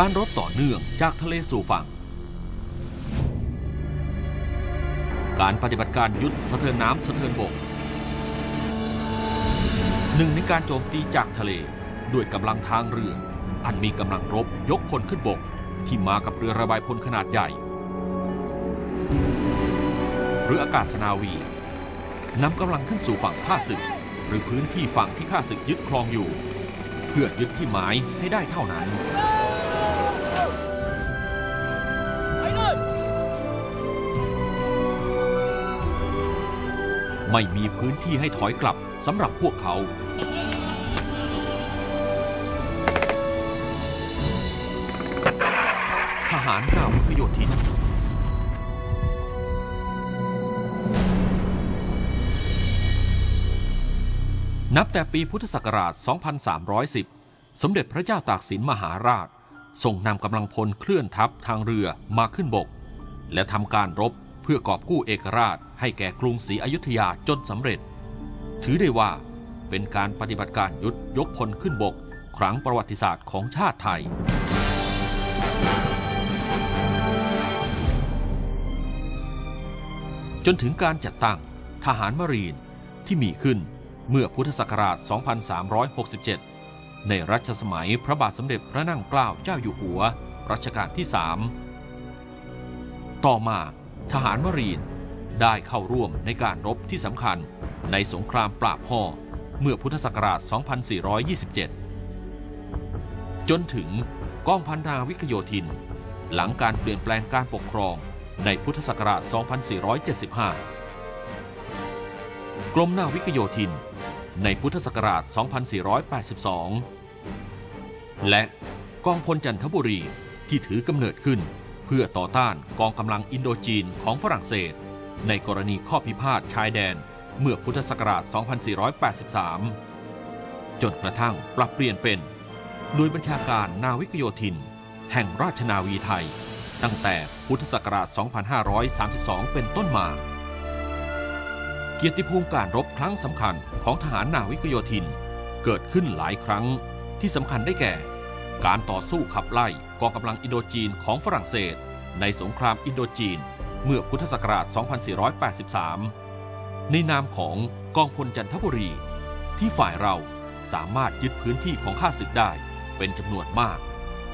การรบต่อเนื่องจากทะเลสู่ฝั่ง การปฏิบัติการยุทธสะเทินน้ำสะเทินบก หนึ่งในการโจมตีจากทะเลด้วยกำลังทางเรือ อันมีกำลังรบยกพลขึ้นบกที่มากับเรือระบายพลขนาดใหญ่ หรืออากาศนาวีนำกำลังขึ้นสู่ฝั่งข้าศึก หรือพื้นที่ฝั่งที่ข้าศึกยึดครองอยู่ เพื่อยึดที่หมายให้ได้เท่านั้น ไม่มีพื้นที่ให้ถอยกลับสำหรับพวกเขา ทหารนาวิกโยธิน นับแต่ปีพุทธศักราช 2310 สมเด็จพระเจ้าตากสินมหาราชทรงนำกำลังพลเคลื่อนทัพทางเรือมาขึ้นบก และทำการรบเพื่อกอบกู้เอกราช ให้แก่กรุงศรีอยุธยาจนสำเร็จ ถือได้ว่าเป็นการปฏิบัติการยุทธยกพลขึ้นบก ครั้งประวัติศาสตร์ของชาติไทย จนถึงการจัดตั้งทหารมารีนที่มีขึ้นเมื่อพุทธศักราช 2367 ในรัชสมัยพระบาทสมเด็จพระนั่งเกล้าเจ้าอยู่หัว รัชกาลที่ 3 ต่อมาทหารมารีน ได้เข้าร่วมในการรบที่สำคัญในสงครามปราบพ่อเมื่อพุทธศักราช 2427 จนถึงกองพันนาวิกโยธิน หลังการเปลี่ยนแปลงการปกครองในพุทธศักราช 2475 กรมนาวิกโยธิน ในพุทธศักราช 2482 และกองพลจันทบุรีที่ถือกำเนิดขึ้นเพื่อต่อต้านกองกำลังอินโดจีนของฝรั่งเศส ในกรณีข้อพิพาทชายแดนเมื่อพุทธศักราช 2483 จนกระทั่งปรับเปลี่ยนเป็นหน่วยบัญชาการนาวิกโยธิน แห่งราชนาวีไทย ตั้งแต่พุทธศักราช 2532 เป็นต้นมา เกียรติภูมิการรบครั้งสำคัญของทหารนาวิกโยธิน เกิดขึ้นหลายครั้งที่สำคัญได้แก่ การต่อสู้ขับไล่กองกำลังอินโดจีนของฝรั่งเศส ในสงครามอินโดจีน เมื่อพุทธศักราช 2483 ในนามของกองพลจันทบุรี ที่ฝ่ายเราสามารถยึดพื้นที่ของข้าศึกได้เป็นจำนวนมาก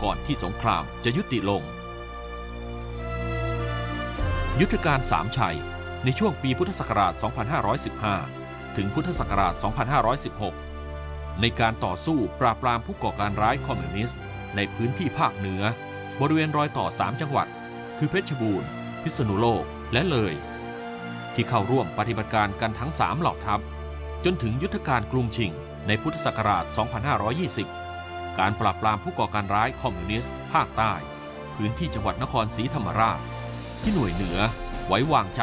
ก่อนที่สงครามจะยุติลง ยุทธการสามชัยในช่วงปีพุทธศักราช 2515 ถึงพุทธศักราช 2516 ในการต่อสู้ปราบปรามผู้ก่อการร้ายคอมมิวนิสต์ในพื้นที่ภาคเหนือ บริเวณรอยต่อ 3 จังหวัด คือเพชรบูรณ์ พิษณุโลกและเลย ที่เข้าร่วมปฏิบัติการกันทั้ง3เหล่าทัพ จนถึงยุทธการกรุงชิงในพุทธศักราช 2520 การปราบปรามผู้ก่อการร้ายคอมมิวนิสต์ภาคใต้ พื้นที่จังหวัดนครศรีธรรมราช ที่หน่วยเหนือไว้วางใจ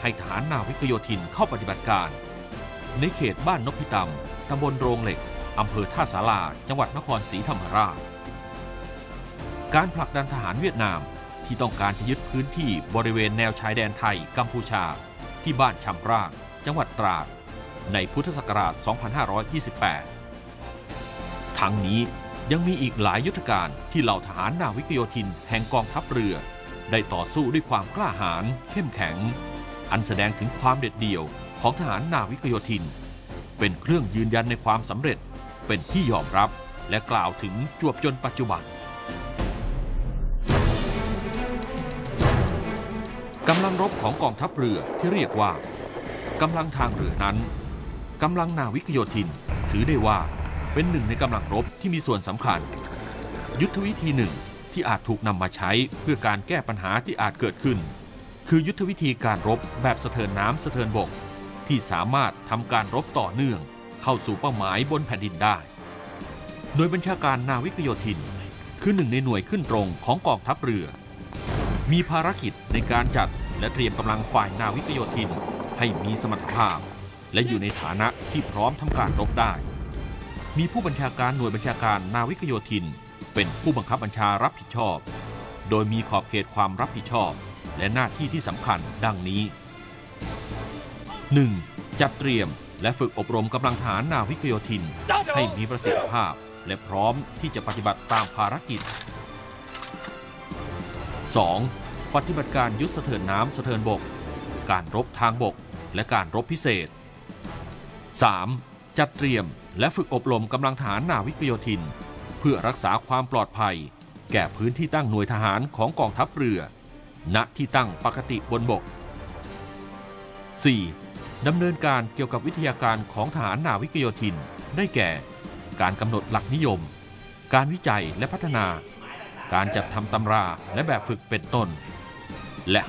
ให้ฐานนาวิกโยธินเข้าปฏิบัติการ ในเขตบ้านนพิตำตำบลโรงเหล็กอำเภอท่าสาราจังหวัดนครศรีธรรมราช การผลักดันทหารเวียดนาม ที่ต้องการจะยึดพื้นที่บริเวณแนวชายแดนไทยกัมพูชา ที่บ้านชำราก จังหวัดตราด ในพุทธศักราช 2528 ทั้งนี้ยังมีอีกหลายยุทธการที่เหล่าทหารนาวิกโยธินแห่งกองทัพเรือ ได้ต่อสู้ด้วยความกล้าหาญเข้มแข็ง อันแสดงถึงความเด็ดเดี่ยวของทหารนาวิกโยธิน เป็นเครื่องยืนยันในความสำเร็จเป็นที่ยอมรับและกล่าวถึงจวบจนปัจจุบัน กำลังรบของกองทัพเรือที่เรียกว่ากำลังทางเรือนั้นกำลังนาวิกโยธิน ถือได้ว่าเป็นหนึ่งในกำลังรบที่มีส่วนสำคัญ ยุทธวิธีหนึ่งที่อาจถูกนำมาใช้เพื่อการแก้ปัญหาที่อาจเกิดขึ้น คือยุทธวิธีการรบแบบสะเทินน้ำสะเทินบก ที่สามารถทำการรบต่อเนื่อง เข้าสู่เป้าหมายบนแผ่นดินได้ โดยบัญชาการนาวิกโยธิน คือหนึ่งในหน่วยขึ้นตรงของกองทัพเรือ มีภารกิจในการจัดและเตรียมกำลังฝ่ายนาวิกโยธิน ให้มีสมรรถภาพ และอยู่ในฐานะที่พร้อมทำการรบได้ มีผู้บัญชาการหน่วยบัญชาการนาวิกโยธิน เป็นผู้บังคับบัญชารับผิดชอบ โดยมีขอบเขตความรับผิดชอบ และหน้าที่ที่สำคัญดังนี้ 1. จัดเตรียมและฝึกอบรมกำลังทหารนาวิกโยธิน ให้มีประสิทธิภาพ และพร้อมที่จะปฏิบัติตามภารกิจ 2. ปฏิบัติการยุทธสะเทินน้ำสะเทินบก การรบทางบก และการรบพิเศษ 3. จัดเตรียมและฝึกอบรมกำลังทหารนาวิกโยธิน เพื่อรักษาความปลอดภัย แก่พื้นที่ตั้งหน่วยทหารของกองทัพเรือ ณที่ตั้งปกติบนบก 4. ดำเนินการเกี่ยวกับวิทยาการของทหารนาวิกโยธิน ได้แก่ การกำหนดหลักนิยม การวิจัยและพัฒนา การจัดทำตำราและแบบฝึกเป็นต้น และ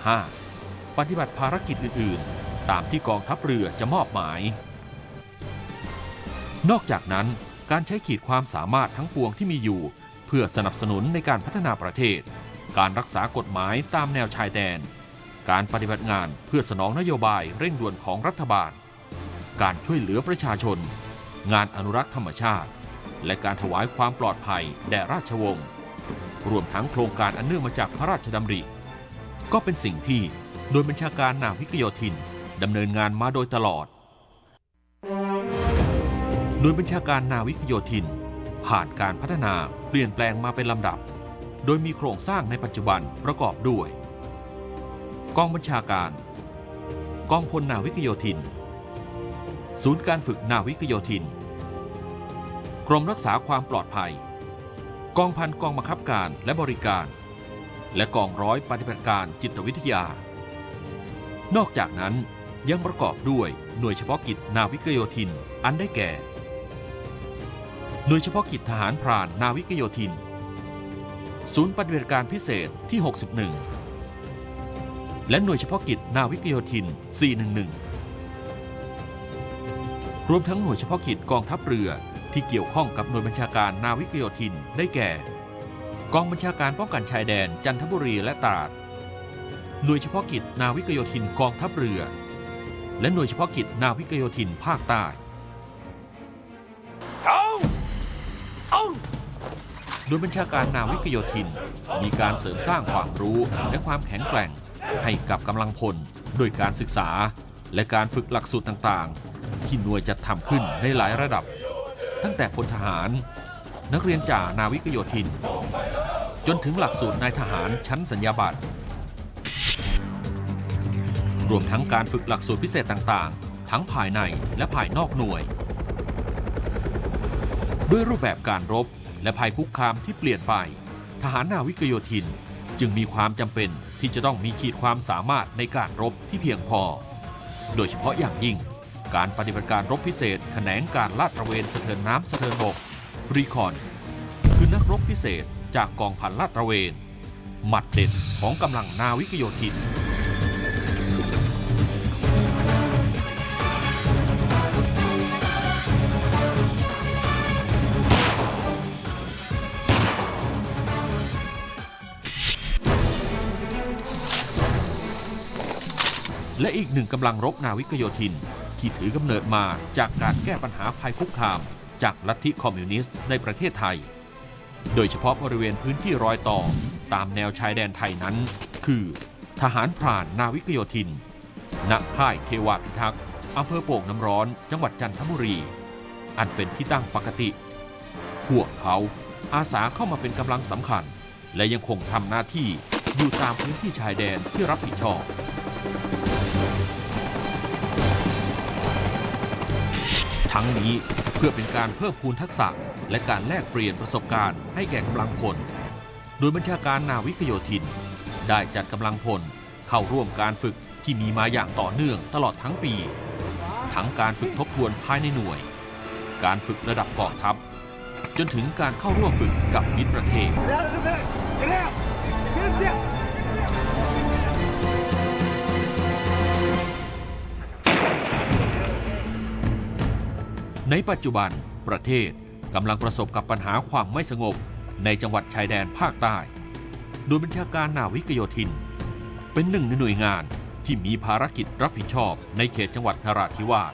5. ปฏิบัติภารกิจอื่น ๆ ตามที่กองทัพเรือจะมอบหมาย นอกจากนั้น การใช้ขีดความสามารถทั้งปวงที่มีอยู่ เพื่อสนับสนุนในการพัฒนาประเทศ การรักษากฎหมายตามแนวชายแดน การปฏิบัติงานเพื่อสนองนโยบายเร่งด่วนของรัฐบาล การช่วยเหลือประชาชน งานอนุรักษ์ธรรมชาติ และการถวายความปลอดภัยแด่ราชวงศ์ รวมทั้งโครงการอันเนื่องมาจากพระราชดำริ ก็เป็นสิ่งที่โดยบัญชาการนาวิกโยธินดำเนินงานมาโดยตลอด โดยบัญชาการนาวิกโยธิน ผ่านการพัฒนาเปลี่ยนแปลงมาเป็นลำดับ โดยมีโครงสร้างในปัจจุบันประกอบด้วย กองบัญชาการ กองพลนาวิกโยธิน ศูนย์การฝึกนาวิกโยธิน กรมรักษาความปลอดภัย กองพันกองบังคับการและบริการ และกองร้อยปฏิบัติการจิตวิทยา นอกจากนั้นยังประกอบด้วยหน่วยเฉพาะกิจนาวิกโยธินอันได้แก่ หน่วยเฉพาะกิจทหารพรานนาวิกโยธิน ศูนย์ปฏิบัติการพิเศษที่ 61 และหน่วยเฉพาะกิจนาวิกโยธิน 411 รวมทั้งหน่วยเฉพาะกิจกองทัพเรือ ที่เกี่ยวข้องกับหน่วยบัญชาการนาวิกโยธินได้แก่ กองบัญชาการป้องกันชายแดนจันทบุรีและตราดหน่วยเฉพาะกิจนาวิกโยธินกองทัพเรือ และหน่วยเฉพาะกิจนาวิกโยธินภาคใต้โดยบัญชาการนาวิกโยธิน มีการเสริมสร้างความรู้และความแข็งแกร่ง ให้กับกำลังพลโดยการศึกษา และการฝึกหลักสูตรต่างๆ ที่หน่วยจัดทำขึ้นในหลายระดับ ตั้งแต่พลทหาร นักเรียนจ่านาวิกโยธิน จนถึงหลักสูตรนายทหารชั้นสัญญาบัตร รวมทั้งการฝึกหลักสูตรพิเศษต่างๆ ทั้งภายในและภายนอกหน่วย ด้วยรูปแบบการรบและภัยคุกคามที่เปลี่ยนไป ทหารนาวิกโยธินจึงมีความจำเป็นที่จะต้องมีขีดความสามารถในการรบที่เพียงพอ โดยเฉพาะอย่างยิ่ง การปฏิบัติการรบพิเศษแขนงการลาดตระเวนสะเทินน้ำสะเทินบกรีคอนคือนักรบพิเศษจากกองพันลาดตระเวน หมัดเด็ดของกำลังนาวิกโยธิน และอีกหนึ่งกำลังรบนาวิกโยธิน ที่ถือกำเนิดมาจากการแก้ปัญหาภัยคุกคาม จากลัทธิคอมมิวนิสต์ในประเทศไทย โดยเฉพาะบริเวณพื้นที่รอยต่อตามแนวชายแดนไทยนั้น คือ ทหารพรานนาวิกโยธิน ณ ค่ายเทวาพิทักษ์อำเภอโป่งน้ำร้อน จังหวัดจันทบุรี อันเป็นที่ตั้งปกติ พวกเขาอาสาเข้ามาเป็นกำลังสำคัญ และยังคงทำหน้าที่อยู่ตามพื้นที่ชายแดนที่รับผิดชอบ ทั้งนี้เพื่อเป็นการเพิ่มพูนทักษะ และการแลกเปลี่ยนประสบการณ์ให้แก่กำลังพล โดยบัญชาการนาวิกโยธิน ได้จัดกำลังพลเข้าร่วมการฝึกที่มีมาอย่างต่อเนื่องตลอดทั้งปี ทั้งการฝึกทบทวนภายในหน่วย การฝึกระดับกองทัพ จนถึงการเข้าร่วมฝึกกับมิตรประเทศ ในปัจจุบันประเทศกำลังประสบกับปัญหาความไม่สงบในจังหวัดชายแดนภาคใต้ โดยบัญชาการนาวิกโยธิน เป็นหนึ่งในหน่วยงานที่มีภารกิจรับผิดชอบในเขตจังหวัดนราธิวาส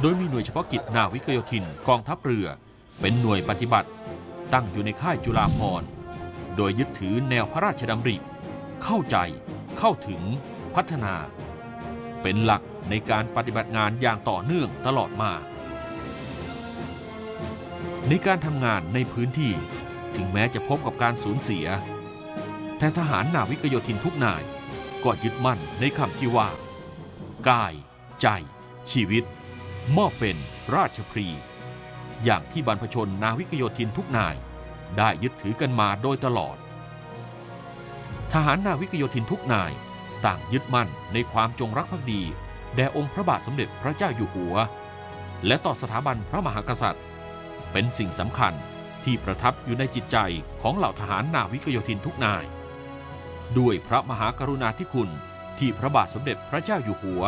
โดยมีหน่วยเฉพาะกิจนาวิกโยธินกองทัพเรือ เป็นหน่วยปฏิบัติ ตั้งอยู่ในค่ายจุฬาภรณ์ โดยยึดถือแนวพระราชดำริ เข้าใจ เข้าถึง พัฒนา เป็นหลักในการปฏิบัติงานอย่างต่อเนื่องตลอดมา ในการทำงานในพื้นที่ ถึงแม้จะพบกับการสูญเสีย แต่ทหารนาวิกโยธินทุกนายก็ยึดมั่นในคำที่ว่า กาย ใจ ชีวิต มอบเป็นราชพรี อย่างที่บรรพชนนาวิกโยธินทุกนาย ได้ยึดถือกันมาโดยตลอด ทหารนาวิกโยธินทุกนายต่างยึดมั่นในความจงรักภักดี แด่องค์พระบาทสมเด็จพระเจ้าอยู่หัว และต่อสถาบันพระมหากษัตริย์ เป็นสิ่งสำคัญที่ประทับอยู่ในจิตใจของเหล่าทหารนาวิกโยธินทุกนาย ด้วยพระมหากรุณาธิคุณที่พระบาทสมเด็จพระเจ้าอยู่หัว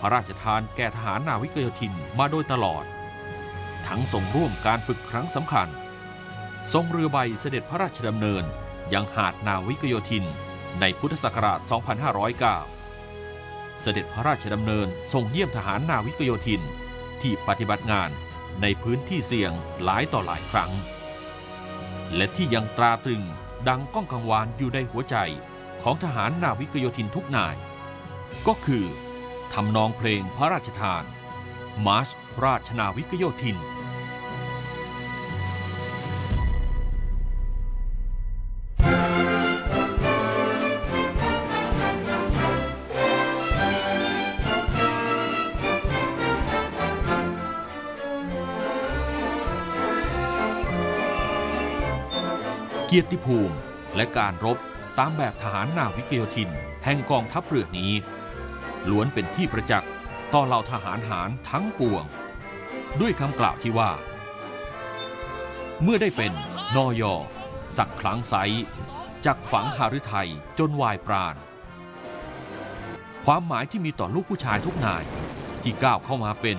พระราชทานแก่ทหารนาวิกโยธินมาโดยตลอด ทั้งทรงร่วมการฝึกครั้งสำคัญ ทรงเรือใบเสด็จพระราชดำเนินยังหาดนาวิกโยธินในพุทธศักราช 2509 เสด็จพระราชดำเนินทรงเยี่ยมทหารนาวิกโยธินที่ปฏิบัติงาน ในพื้นที่เสี่ยงหลายต่อหลายครั้ง และที่ยังตราตรึงดังก้องกังวานอยู่ในหัวใจของทหารนาวิกโยธินทุกนาย ก็คือทำนองเพลงพระราชทาน มาร์ชราชนาวิกโยธิน กียรติภูมิ และการรบตามแบบทหารนาวิกโยธิน แห่งกองทัพเรือนี้ ล้วนเป็นที่ประจักษ์ต่อเหล่าทหารหารทั้งปวง ด้วยคำกล่าวที่ว่า เมื่อได้เป็นนอยอสักครั้งไซจักฝังหฤทัยจนวายปราณ ความหมายที่มีต่อลูกผู้ชายทุกนายที่ก้าวเข้ามาเป็น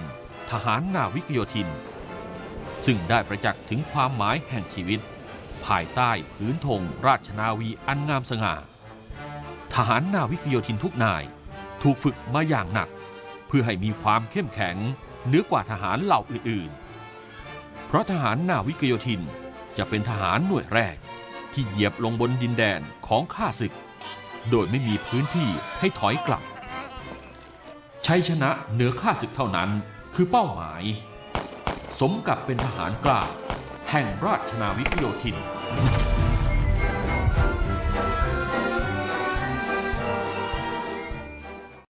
ทหารนาวิกโยธิน ซึ่งได้ประจักษ์ถึงความหมายแห่งชีวิต ภายใต้พื้นธงราชนาวีอันงามสง่า ทหารนาวิกโยธินทุกนายถูกฝึกมาอย่างหนัก เพื่อให้มีความเข้มแข็งเหนือกว่าทหารเหล่าอื่นๆ เพราะทหารนาวิกโยธินจะเป็นทหารหน่วยแรก ที่เหยียบลงบนดินแดนของข้าศึก โดยไม่มีพื้นที่ให้ถอยกลับ ชัยชนะเหนือข้าศึกเท่านั้นคือเป้าหมาย สมกับเป็นทหารกล้า แห่งราชนาวิกโยธิน